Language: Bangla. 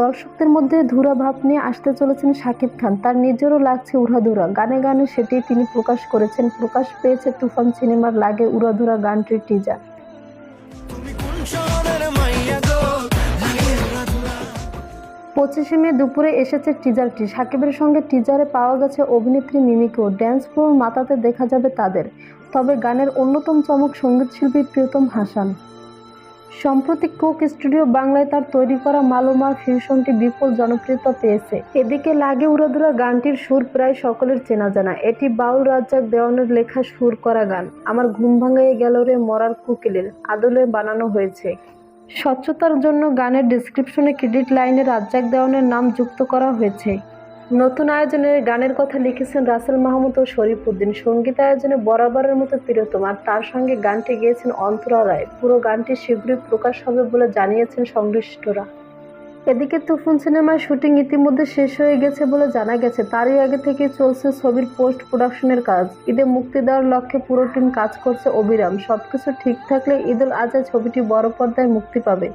দর্শকদের মধ্যে ধুরা ভাব নিয়ে আসতে চলেছেন শাকিব খান। তার নিজেরও লাগছে উড়াধুরা। গানে গানে সেটি তিনি প্রকাশ করেছেন। প্রকাশ পেয়েছে তুফান সিনেমার লাগে উড়াধুরা গানটির টিজার পঁচিশে মে দুপুরে এসেছে টিজারটি। সাকিবের সঙ্গে টিজারে পাওয়া গেছে অভিনেত্রী মিমিকেও। ড্যান্স ফ্লোর মাতাতে দেখা যাবে তাদের। তবে গানের অন্যতম চমক সঙ্গীতশিল্পী প্রিয়তম হাসান। সম্প্রতি কোক স্টুডিও বাংলায় তার তৈরি করা মালোমা ফিউশনটি বিপুল জনপ্রিয়তা পেয়েছে। এদিকে লাগে উড়াদুরা গানটির সুর প্রায় সকলের চেনা জানা। এটি বাউল রাজ্জাক দেওয়ানের লেখা সুর করা গান। আমার ঘুম ভাঙাইয়ে গেল রে মরার কুকিলের। আদলে বানানো হয়েছে। স্বচ্ছতার জন্য গানের ডিসক্রিপশনে ক্রেডিট লাইনে রাজ্জাক দেওয়ানের নাম যুক্ত করা হয়েছে। নতুন আয়োজনে গানের কথা লিখেছেন রাসেল মাহমুদ ও শরীফ উদ্দিন। সংগীত আয়োজনে বরাবরের মতো প্রিয়তম আর তার সঙ্গে গানটি গেয়েছেন অন্তরা রায়। পুরো গানটি শীঘ্রই প্রকাশ হবে বলে জানিয়েছেন সংশ্লিষ্টরা। এদিকে তুফুন সিনেমার শুটিং ইতিমধ্যে শেষ হয়ে গেছে বলে জানা গেছে। তারই আগে থেকে চলছে ছবির পোস্ট প্রোডাকশনের কাজ। ঈদে মুক্তি দেওয়ার লক্ষ্যে পুরো টিম কাজ করছে অবিরাম। সবকিছু ঠিক থাকলে ঈদুল আজহা ছবিটি বড় পর্দায় মুক্তি পাবে।